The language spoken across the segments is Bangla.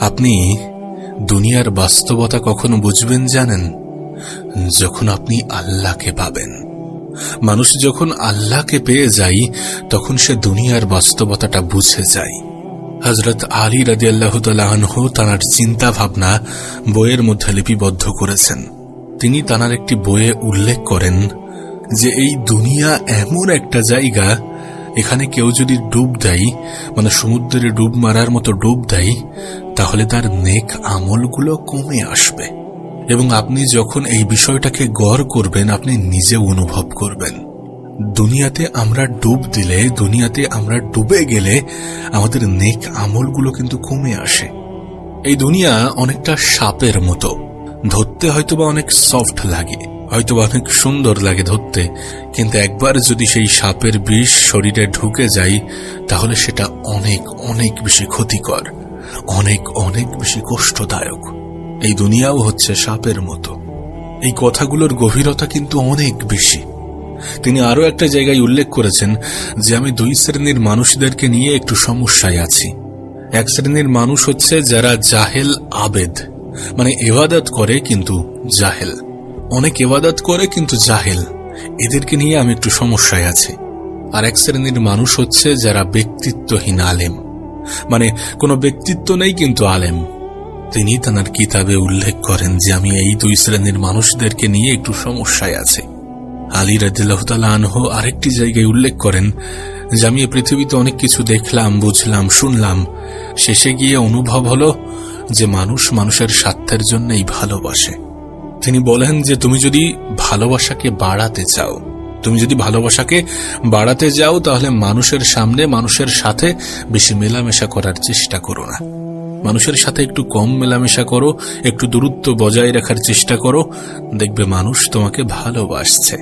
আপনি দুনিয়ার বাস্তবতা কখনো বুঝবেন, জানেন? যখন আপনি আল্লাহকে পাবেন। মানুষ যখন আল্লাহকে পেয়ে যায়, তখন সে দুনিয়ার বাস্তবতাটা বুঝে যায়। হজরত আলী রাজি আল্লাহ আনহু তাঁর চিন্তা ভাবনা বইয়ের মধ্যে লিপিবদ্ধ করেছেন। তিনি তাঁর একটি বইয়ে উল্লেখ করেন যে, এই দুনিয়া এমন একটা জায়গা এখানে কেউ যদি ডুব দেয় মানে সমুদ্রে ডুব মারার মতো ডুব দেয়, তাহলে তার নেক আমলগুলো কমে আসবে। এবং আপনি যখন এই বিষয়টাকে গড় করবেন, আপনি নিজে অনুভব করবেন। দুনিয়াতে আমরা ডুব দিলে, দুনিয়াতে আমরা ডুবে গেলে, আমাদের নেক আমলগুলো কিন্তু কমে আসে। এই দুনিয়া অনেকটা সাপের মতো। ধরতে হয়তোবা অনেক সফট লাগে। হয়তো অনেক সুন্দর লাগে ধরতে, কিন্তু একবার যদি সেই সাপের বিষ শরীরে ঢুকে যায়, তাহলে সেটা অনেক অনেক বেশি ক্ষতিকর, অনেক অনেক বেশি কষ্টদায়ক। এই দুনিয়াও হচ্ছে সাপের মতো। এই কথাগুলোর গভীরতা কিন্তু অনেক বেশি। তিনি আরও একটা জায়গায় উল্লেখ করেছেন যে আমি দুই শ্রেণির মানুষদেরকে নিয়ে একটু সমস্যায় আছি। এক শ্রেণির মানুষ হচ্ছে যারা জাহেল আবেদ মানে এবাদত করে কিন্তু জাহেল। অনেক এবাদত করে কিন্তু জাহেল। এদেরকে নিয়ে আমি একটু সমস্যায় আছি। আর এক শ্রেণির মানুষ হচ্ছে যারা ব্যক্তিত্বহীন আলেম। মানে কোনো ব্যক্তিত্ব নেই কিন্তু আলেম। তিনি তাঁর কিতাবে উল্লেখ করেন যে, আমি এই দুই শ্রেণির মানুষদেরকে নিয়ে একটু সমস্যায় আছি। আলী রাদিল্লাহতালা আনহ আরেকটি জায়গায় উল্লেখ করেন যে, আমি পৃথিবীতে অনেক কিছু দেখলাম, বুঝলাম, শুনলাম। শেষে গিয়ে অনুভব হলো যে, মানুষ মানুষের স্বার্থের জন্যই ভালোবাসে। তিনি বলেন যে তুমি যদি ভালোবাসাকে বাড়াতে চাও, তুমি যদি ভালোবাসাকে বাড়াতে যাও, তাহলে মানুষের সামনে, মানুষের সাথে বেশি মেলামেশা করার চেষ্টা করো না। মানুষের সাথে একটু কম মেলামেশা করো, একটু দূরত্ব বজায় রাখার চেষ্টা করো। দেখবে মানুষ তোমাকে ভালোবাসছে।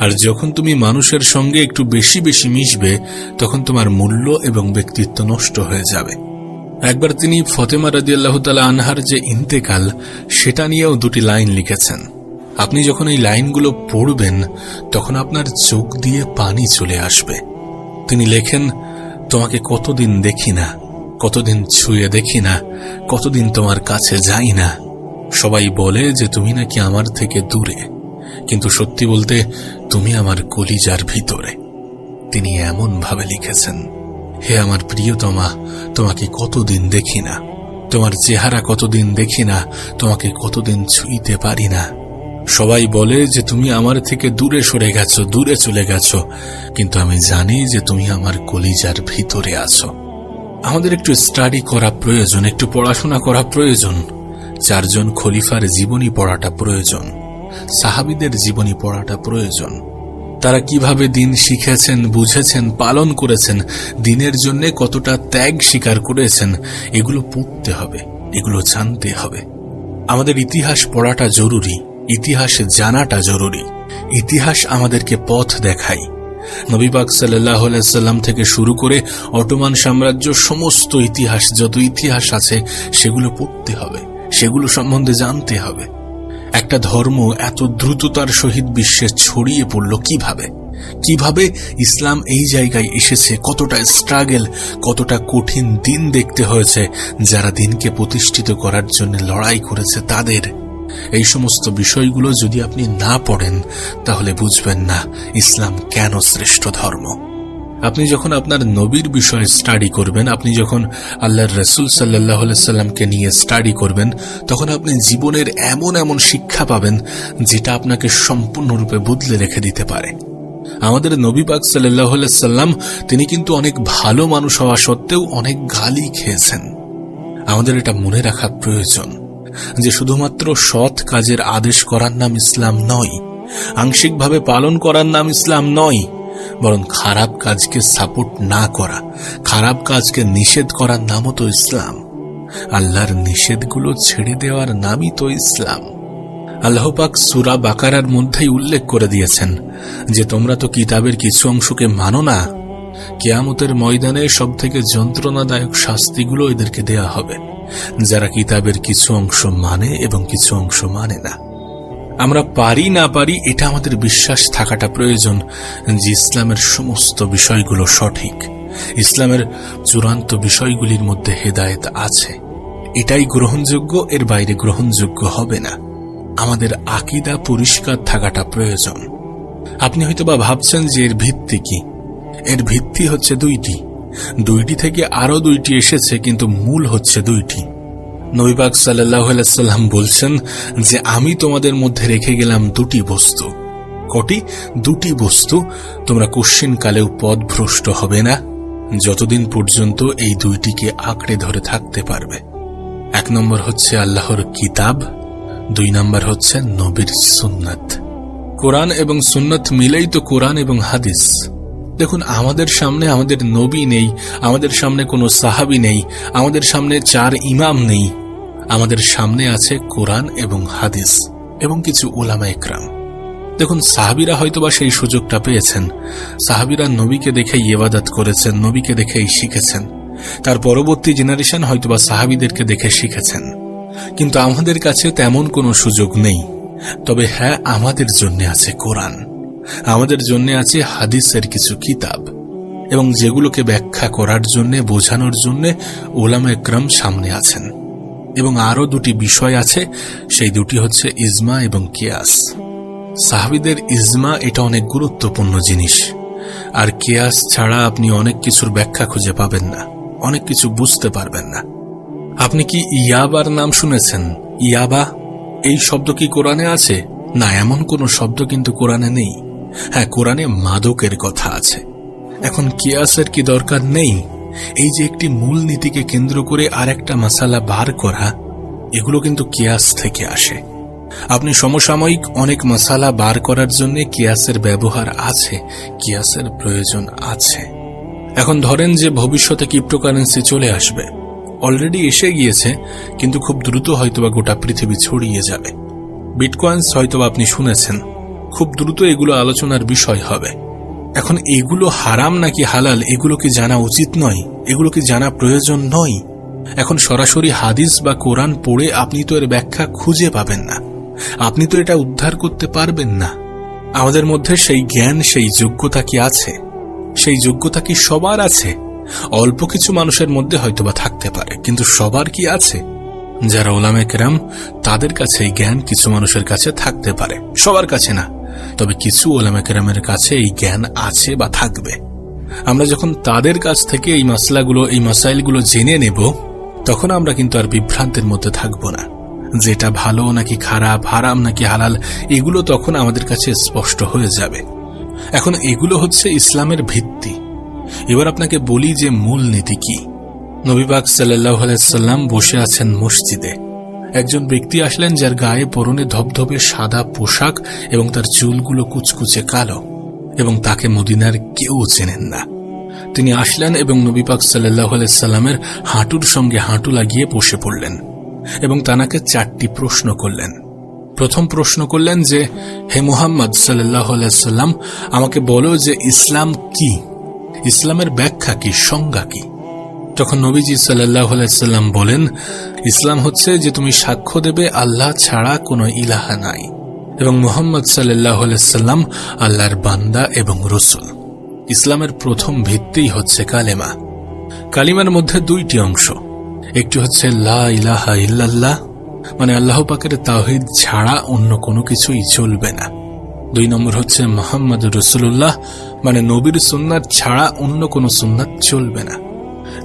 আর যখন তুমি মানুষের সঙ্গে একটু বেশি বেশি মিশবে, তখন তোমার মূল্য এবং ব্যক্তিত্ব নষ্ট হয়ে যাবে। একবার তিনি ফতেমা রাজি আল্লাহ তালা আনহার যে ইন্তেকাল, সেটা নিয়েও দুটি লাইন লিখেছেন। আপনি যখন এই লাইনগুলো পড়বেন, তখন আপনার চোখ দিয়ে পানি চলে আসবে। তিনি লেখেন, তোমাকে কতদিন দেখি না, কতদিন ছুঁয়ে দেখি না, কতদিন তোমার কাছে যাই না। সবাই বলে যে তুমি নাকি আমার থেকে দূরে, কিন্তু সত্যি বলতে তুমি আমার কলিজার ভিতরে। তিনি এমন ভাবে লিখেছেন। হে আমার প্রিয়তমা, তোমাকে কতদিন দেখি না। তোমার চেহারা কতদিন দেখি না, তোমাকে কতদিন ছুঁইতে পারি না। সবাই বলে যে তুমি আমার থেকে দূরে সরে গেছো, দূরে চলে গেছো। কিন্তু আমি জানি যে তুমি আমার কলিজার ভিতরে আছো। আমাদের একটু স্টাডি করা প্রয়োজন, একটু পড়াশোনা করা প্রয়োজন। চারজন খলিফার জীবনী পড়াটা প্রয়োজন। সাহাবিদের জীবনী পড়াটা প্রয়োজন। তারা কীভাবে দিন শিখেছেন, বুঝেছেন, পালন করেছেন, দিনের জন্য কতটা ত্যাগ স্বীকার করেছেন, এগুলো পড়তে হবে, এগুলো জানতে হবে। আমাদের ইতিহাস পড়াটা জরুরি, ইতিহাস জানাটা জরুরি, ইতিহাস আমাদেরকে পথ দেখায়। নবীবাগ সাল্লাহ সাল্লাম থেকে শুরু করে অটোমান সাম্রাজ্য, সমস্ত ইতিহাস, যত ইতিহাস আছে, সেগুলো পড়তে হবে, সেগুলো সম্বন্ধে জানতে হবে। একটা ধর্ম এত দ্রুততার সহিত বিশ্বে ছড়িয়ে পড়ল কীভাবে? কীভাবে ইসলাম এই জায়গায় এসেছে? কতটা স্ট্রাগেল কতটা কঠিন দিন দেখতে হয়েছে যারা দিনকে প্রতিষ্ঠিত করার জন্য লড়াই করেছে তাদের? এই সমস্ত বিষয়গুলো যদি আপনি না পড়েন, তাহলে বুঝবেন না ইসলাম কেন শ্রেষ্ঠ ধর্ম। আপনি যখন আপনার নবীর বিষয়ে স্টাডি করবেন, আপনি যখন আল্লাহর রসুল সাল্লাহ সাল্লামকে নিয়ে স্টাডি করবেন, তখন আপনি জীবনের এমন এমন শিক্ষা পাবেন, যেটা আপনাকে সম্পূর্ণরূপে বদলে রেখে দিতে পারে। আমাদের নবী পাক সাল্লাহ সাল্লাম, তিনি কিন্তু অনেক ভালো মানুষ হওয়া সত্ত্বেও অনেক গালি খেয়েছেন। আমাদের এটা মনে রাখা প্রয়োজন, যে শুধুমাত্র সৎ কাজের আদেশ করার নাম ইসলাম নয়, আংশিকভাবে পালন করার নাম ইসলাম নয় বরং খারাপ কাজকে সাপোর্ট না করা, খারাপ কাজকে নিষেধ করার নামও তো ইসলাম। আল্লাহর নিষেধগুলো ছেড়ে দেওয়ার নামই তো ইসলাম। আল্লাহপাক সুরা বাকারার মধ্যেই উল্লেখ করে দিয়েছেন যে, তোমরা তো কিতাবের কিছু অংশকে মানো না, কেয়ামতের ময়দানে সব থেকে যন্ত্রণাদায়ক শাস্তিগুলো এদেরকে দেয়া হবে, যারা কিতাবের কিছু অংশ মানে এবং কিছু অংশ মানে না। আমরা পারি না পারি, এটা আমাদের বিশ্বাস থাকাটা প্রয়োজন যে ইসলামের সমস্ত বিষয়গুলো সঠিক। ইসলামের চূড়ান্ত বিষয়গুলির মধ্যে হেদায়েত আছে। এটাই গ্রহণযোগ্য, এর বাইরে গ্রহণযোগ্য হবে না। আমাদের আকিদা পরিষ্কার থাকাটা প্রয়োজন। আপনি হয়তোবা ভাবছেন যে এর ভিত্তি কি? এর ভিত্তি হচ্ছে দুইটি। দুইটি থেকে আরও দুইটি এসেছে, কিন্তু মূল হচ্ছে দুইটি। নবীবাগ সাল্লাম বলছেন যে, আমি তোমাদের মধ্যে রেখে গেলাম দুটি বস্তু। কটি? দুটি বস্তু। তোমরা কোশ্চিন কালেও পদভ্রষ্ট হবে না, যতদিন পর্যন্ত এই দুইটিকে আঁকড়ে ধরে থাকতে পারবে। এক নম্বর হচ্ছে আল্লাহর কিতাব, দুই নম্বর হচ্ছে নবীর সুন্নাত। কোরআন এবং সুন্নত মিলেই তো কোরআন এবং হাদিস। দেখুন, আমাদের সামনে আমাদের নবী নেই, আমাদের সামনে কোনো সাহাবি নেই, আমাদের সামনে চার ইমাম নেই আমাদের সামনে আছে কোরআন এবং হাদিস এবং কিছু ওলামা একরাম। দেখুন, সাহাবিরা হয়তোবা সেই সুযোগটা পেয়েছেন। সাহাবিরা নবীকে দেখেই ইবাদত করেছেন, নবীকে দেখেই শিখেছেন। তার পরবর্তী জেনারেশন হয়তোবা সাহাবিদেরকে দেখে শিখেছেন। কিন্তু আমাদের কাছে তেমন কোনো সুযোগ নেই। তবে হ্যাঁ আমাদের জন্য আছে কোরআন। আমাদের জন্য আছে হাদিসের কিছু কিতাব। এবং যেগুলোকে ব্যাখ্যা করার জন্য, বোঝানোর জন্য ওলামা একরাম সামনে আছেন। এবং আরও দুটি বিষয় আছে, সেই দুটি হচ্ছে ইজমা এবং কিয়াস। সাহাবিদের ইজমা এটা অনেক গুরুত্বপূর্ণ জিনিস। আর কেয়াস ছাড়া আপনি অনেক কিছুর ব্যাখ্যা খুঁজে পাবেন না, অনেক কিছু বুঝতে পারবেন না। আপনি কি ইয়াবার নাম শুনেছেন? ইয়াবা? এই শব্দ কি কোরআনে আছে? না, এমন কোনো শব্দ কিন্তু কোরআনে নেই। হ্যাঁ কোরআনে মাদকের কথা আছে। এখন কিয়াসের কি দরকার নেই? এই যে একটি মূল নীতিকে কেন্দ্র করে আর একটা মশালা বার করা, এগুলো কিন্তু কিয়াস থেকে আসে। আপনি সমসাময়িক অনেক মশালা বার করার জন্য কিয়াসের ব্যবহার আছে, কিয়াসের প্রয়োজন আছে। এখন ধরেন যে ভবিষ্যতে ক্রিপ্টোকারেন্সি চলে আসবে। অলরেডি এসে গিয়েছে, কিন্তু খুব দ্রুত হয়তোবা গোটা পৃথিবী ছড়িয়ে যাবে। বিটকয়েন্স হয়তোবা আপনি শুনেছেন, খুব দ্রুত এগুলো আলোচনার বিষয় হবে। এখন এগুলো হারাম নাকি হালাল, এগুলো কি জানা উচিত নয়? এগুলো কি জানা প্রয়োজন নয়? এখন সরাসরি হাদিস বা কোরআন পড়ে আপনি তো এর ব্যাখ্যা খুঁজে পাবেন না। আপনি তো এটা উদ্ধার করতে পারবেন না। আমাদের মধ্যে সেই জ্ঞান, সেই যোগ্যতা কি আছে? সেই যোগ্যতা কি সবার আছে? অল্প কিছু মানুষের মধ্যে হয়তোবা থাকতে পারে, কিন্তু সবার কি আছে? যারা ওলামে কেরাম, তাদের কাছে এই জ্ঞান কিছু মানুষের কাছে থাকতে পারে, সবার কাছে না। তবে কিছু ওলামে কেরামের কাছে এই জ্ঞান আছে বা থাকবে। আমরা যখন তাদের কাছ থেকে এই মাসলাগুলো, এই মাসাইলগুলো জেনে নেব, তখন আমরা কিন্তু আর বিভ্রান্তের মধ্যে থাকব না। যেটা ভালো নাকি খারাপ, হারাম নাকি হালাল, এগুলো তখন আমাদের কাছে স্পষ্ট হয়ে যাবে। এখন এগুলো হচ্ছে ইসলামের ভিত্তি। এবার আপনাকে বলি যে মূল নীতি কি নবীবাগ সাল্লাহ সাল্লাম বসে আছেন মসজিদে। একজন ব্যক্তি আসলেন যার গায়ে পরনে ধবধবে সাদা পোশাক এবং তার চুলগুলো কুচকুচে কালো এবং তাকে মদিনার কেউ চেনেন না। তিনি আসলেন এবং নবীপাক সাল্লাহ সাল্লামের হাঁটুর সঙ্গে হাঁটু লাগিয়ে বসে পড়লেন এবং তানাকে চারটি প্রশ্ন করলেন। প্রথম প্রশ্ন করলেন যে, হে মুহাম্মদ সাল্লাহ সাল্লাম, আমাকে বলো যে ইসলাম কি? ইসলামের ব্যাখ্যা কি? সংজ্ঞা কি? তখন নবীজি সাল্লাহ সাল্লাম বলেন, ইসলাম হচ্ছে যে তুমি সাক্ষ্য দেবে আল্লাহ ছাড়া কোনো ইলাহা নাই। এবং মোহাম্মদ সাল্লাহ সাল্লাম আল্লাহর বান্দা এবং রসুল। ইসলামের প্রথম ভিত্তি হচ্ছে কালেমা। কালিমার মধ্যে দুইটি অংশ। একটি হচ্ছে লা ইলাহা ইল্লাল্লাহ মানে আল্লাহ পাকের তাহিদ ছাড়া অন্য কোনো কিছুই চলবে না। দুই নম্বর হচ্ছে মোহাম্মদ রসুল্লাহ মানে নবীর সুন্নাত ছাড়া অন্য কোনো সুন্নাত চলবে না।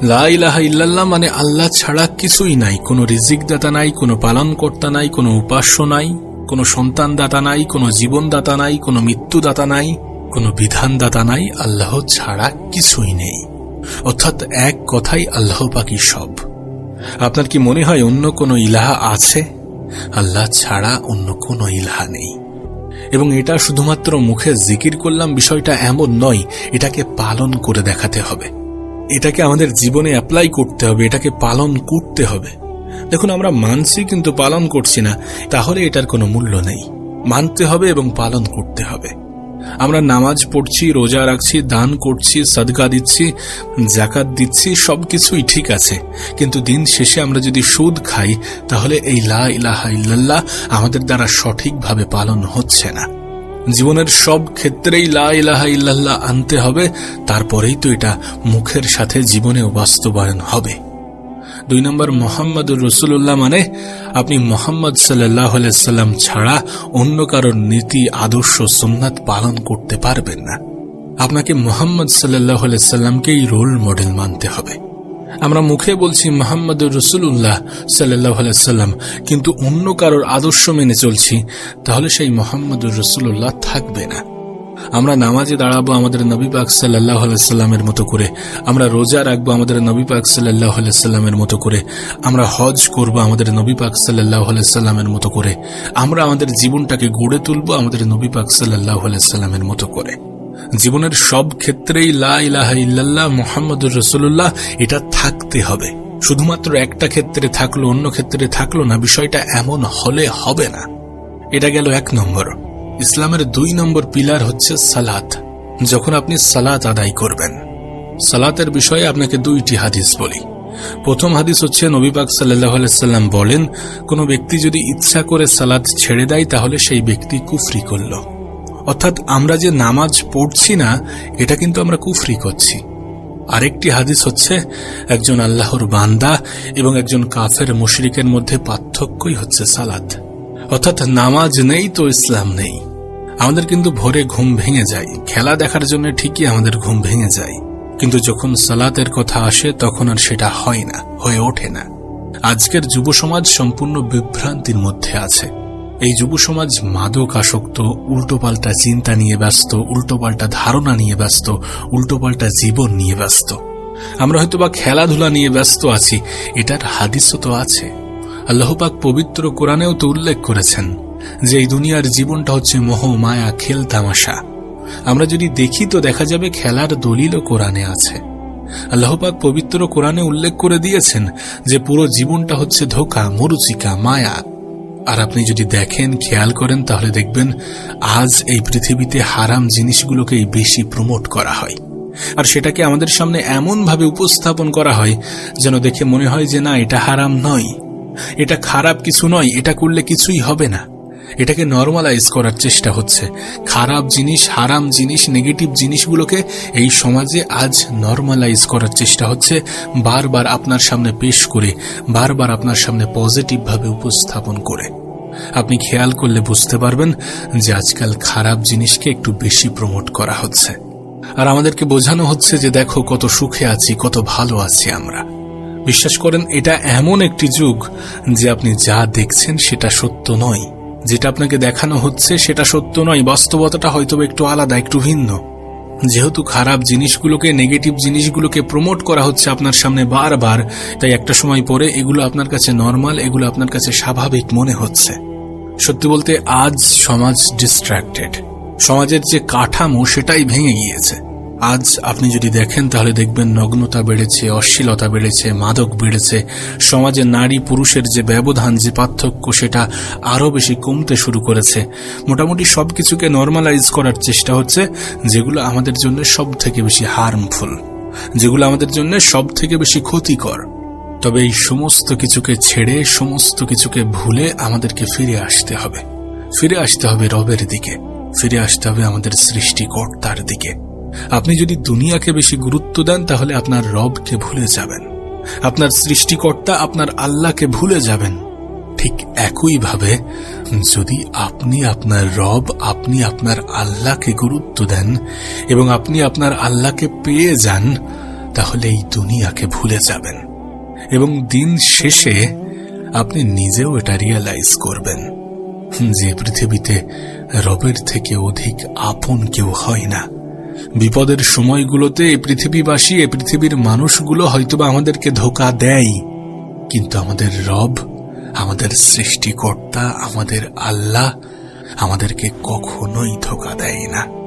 লা ইলাহা ইল্লাল্লাহ মানে আল্লাহ ছাড়া কিছুই নাই। কোনো রিজিক দাতা নাই, কোনো পালন কর্তা নাই, কোনো উপাস্য নাই, কোনো সন্তান দাতা নাই, কোনো জীবন দাতা নাই, কোনো মৃত্যু দাতা নাই, কোনো বিধান দাতা নাই, আল্লাহ ছাড়া কিছুই নেই। অর্থাৎ এক কথাই আল্লাহ পাকি সব। আপনার কি মনে হয় অন্য কোনো ইলাহা আছে? আল্লাহ ছাড়া অন্য কোনো ইলাহা নেই। এবং এটা শুধুমাত্র মুখে জিকির করলাম বিষয়টা এমন নয়, এটাকে পালন করে দেখাতে হবে। এটাকে আমাদের জীবনে অ্যাপ্লাই করতে হবে, এটাকে পালন করতে হবে। দেখুন, আমরা মানছি কিন্তু পালন করছি না, তাহলে এটার কোনো মূল্য নেই। মানতে হবে এবং পালন করতে হবে। আমরা নামাজ পড়ছি, রোজা রাখছি, দান করছি, সদকা দিচ্ছি জাকাত দিচ্ছি, সবকিছুই ঠিক আছে। কিন্তু দিন শেষে আমরা যদি সুদ খাই, তাহলে এই লা ইলাহা ইল্লাল্লাহ আমাদের দ্বারা সঠিকভাবে পালন হচ্ছে না। জীবনের সব ক্ষেত্রেই লা ইলাহা ইল্লাল্লাহ আনতে হবে, তারপরেই তো এটা মুখের সাথে জীবনেও বাস্তবায়ন হবে। দুই নম্বর, মোহাম্মদুর রসুল্লাহ মানে আপনি মোহাম্মদ সাল্লাহ সাল্লাম ছাড়া অন্য কারোর নীতি, আদর্শ সোমনাথ পালন করতে পারবেন না। আপনাকে মোহাম্মদ সাল্লাহ সাল্লামকেই রোল মডেল মানতে হবে। আমরা মুখে বলছি মোহাম্মদুর রসুল্লাহ সাল্লাহ সাল্লাম, কিন্তু অন্য কারোর আদর্শ মেনে চলছি, তাহলে সেই মোহাম্মদুর রসুল্লাহ থাকবে না। আমরা নামাজে দাঁড়াবো আমাদের নবী পাক সাল্লাহ সাল্লামের মতো করে, আমরা রোজা রাখব আমাদের নবী পাক সাল্লাহ সাল্লামের মতো করে, আমরা হজ করব আমাদের নবী পাক সাল্লাহ সাল্লামের মতো করে, আমরা আমাদের জীবনটাকে গড়ে তুলবো আমাদের নবী পাক সাল্লাহ সাল্লামের মতো করে। জীবনের সব ক্ষেত্রেই লা ইলাহা ইল্লাল্লাহ মোহাম্মদুর রসুল্লাহ এটা থাকতে হবে। শুধুমাত্র একটা ক্ষেত্রে থাকল, অন্য ক্ষেত্রে থাকল না, বিষয়টা এমন হলে হবে না। এটা গেল এক নম্বর। ইসলামের দুই নম্বর পিলার হচ্ছে সালাত। যখন আপনি সালাত আদায় করবেন, সালাতের বিষয়ে আপনাকে দুইটি হাদিস বলি। প্রথম হাদিস হচ্ছে, নবী পাক সাল্লাহ সাল্লাম বলেন, কোনো ব্যক্তি যদি ইচ্ছা করে সালাত ছেড়ে দেয়, তাহলে সেই ব্যক্তি কুফরি করল। অর্থাৎ আমরা যে নামাজ পড়ছি না, এটা কিন্তু আমরা কুফরি করছি। আরেকটি হাদিস হচ্ছে, একজন আল্লাহর বান্দা এবং একজন কাফের মুশরিকের মধ্যে পার্থক্যই হচ্ছে সালাত। অর্থাৎ নামাজ নেই তো ইসলাম নেই। আমাদের কিন্তু ভোরে ঘুম ভেঙে যায়। খেলা দেখার জন্য ঠিকই আমাদের ঘুম ভেঙে যায়। কিন্তু যখন সালাতের কথা আসে, তখন আর সেটা হয় না, হয়ে ওঠে না। আজকের যুব সমাজ সম্পূর্ণ বিভ্রান্তির মধ্যে আছে। এই যুব সমাজ মাদক আসক্ত উল্টোপাল্টা চিন্তা নিয়ে ব্যস্ত, উল্টোপাল্টা ধারণা নিয়ে ব্যস্ত, উল্টোপাল্টা জীবন নিয়ে ব্যস্ত। আমরা হয়তো বা খেলাধুলা নিয়ে ব্যস্ত আছি, এটার হাদিসও তো আছে। আল্লাহপাক পবিত্র কোরআনেও তো উল্লেখ করেছেন যে এই দুনিয়ার জীবনটা হচ্ছে মোহ, মায়া, খেল, তামাশা। আমরা যদি দেখি তো দেখা যাবে খেলার দলিলও কোরআনে আছে। আল্লাহপাক পবিত্র কোরআনে উল্লেখ করে দিয়েছেন যে পুরো জীবনটা হচ্ছে ধোকা, মরুচিকা, মায়া আর আপনি যদি দেখেন, খেয়াল করেন, তাহলে দেখবেন আজ এই পৃথিবীতে হারাম জিনিসগুলোকেই বেশি প্রমোট করা হয়। আর সেটাকে আমাদের সামনে এমনভাবে উপস্থাপন করা হয় যেন দেখে মনে হয় যে না, এটা হারাম নয়। এটা খারাপ কিছু নয়, এটা করলে কিছুই হবে না। এটাকে নর্মালাইজ করার চেষ্টা হচ্ছে। খারাপ জিনিস, হারাম জিনিস নেগেটিভ জিনিসগুলোকে এই সমাজে আজ নর্মালাইজ করার চেষ্টা হচ্ছে। বারবার আপনার সামনে পেশ করে, বারবার আপনার সামনে পজিটিভভাবে উপস্থাপন করে। আপনি খেয়াল করলে বুঝতে পারবেন যে আজকাল খারাপ জিনিসকে একটু বেশি প্রমোট করা হচ্ছে। আর আমাদেরকে বোঝানো হচ্ছে যে দেখো কত সুখে আছি, কত ভালো আছি আমরা। বিশ্বাস করেন, এটা এমন একটি যুগ যে আপনি যা দেখছেন সেটা সত্য নয়। যেটা আপনাকে দেখানো হচ্ছে সেটা সত্য নয়, বাস্তবতাটা হয়তো একটু আলাদা, একটু ভিন্ন। যেহেতু খারাপ জিনিসগুলোকে নেগেটিভ জিনিসগুলোকে প্রমোট করা হচ্ছে আপনার সামনে বারবার, তাই একটা সময় পরে এগুলো আপনার কাছে নর্মাল এগুলো আপনার কাছে স্বাভাবিক মনে হচ্ছে। সত্যি বলতে আজ সমাজ ডিস্ট্র্যাক্টেড সমাজের যে কাঠামো, সেটাই ভেঙে গিয়েছে। আজ আপনি যদি দেখেন, তাহলে দেখবেন নগ্নতা বেড়েছে, অশ্লীলতা বেড়েছে, মাদক বেড়েছে। সমাজে নারী পুরুষের যে ব্যবধান, যে পার্থক্য, সেটা আরও বেশি কমতে শুরু করেছে। মোটামুটি সব কিছুকে নর্মালাইজ করার চেষ্টা হচ্ছে, যেগুলো আমাদের জন্য সব থেকে বেশি হার্মফুল যেগুলো আমাদের জন্য সব থেকে বেশি ক্ষতিকর। তবে এই সমস্ত কিছুকে ছেড়ে, সমস্ত কিছুকে ভুলে আমাদেরকে ফিরে আসতে হবে। ফিরে আসতে হবে রবের দিকে। ফিরে আসতে হবে আমাদের সৃষ্টিকর্তার দিকে। আপনি যদি দুনিয়াকে বেশি গুরুত্ব দেন, তাহলে আপনার রবকে ভুলে যাবেন। আপনার সৃষ্টিকর্তা আপনার আল্লাহকে ভুলে যাবেন। ঠিক একইভাবে, যদি আপনি আপনার রব, আপনি আপনার আল্লাহকে গুরুত্ব দেন এবং আপনি আপনার আল্লাহকে পেয়ে যান, তাহলে এই দুনিয়াকে ভুলে যাবেন এবং দিন শেষে আপনি নিজেও এটা রিয়েলাইজ করবেন যে পৃথিবীতে রবের থেকে অধিক আপন কেউ হয় না। বিপদের সময়গুলোতে এ পৃথিবীবাসী, এ পৃথিবীর মানুষগুলো হয়তোবা আমাদেরকে ধোকা দেয়। কিন্তু আমাদের রব, আমাদের সৃষ্টিকর্তা, আমাদের আল্লাহ আমাদেরকে কখনোই ধোকা দেয় না।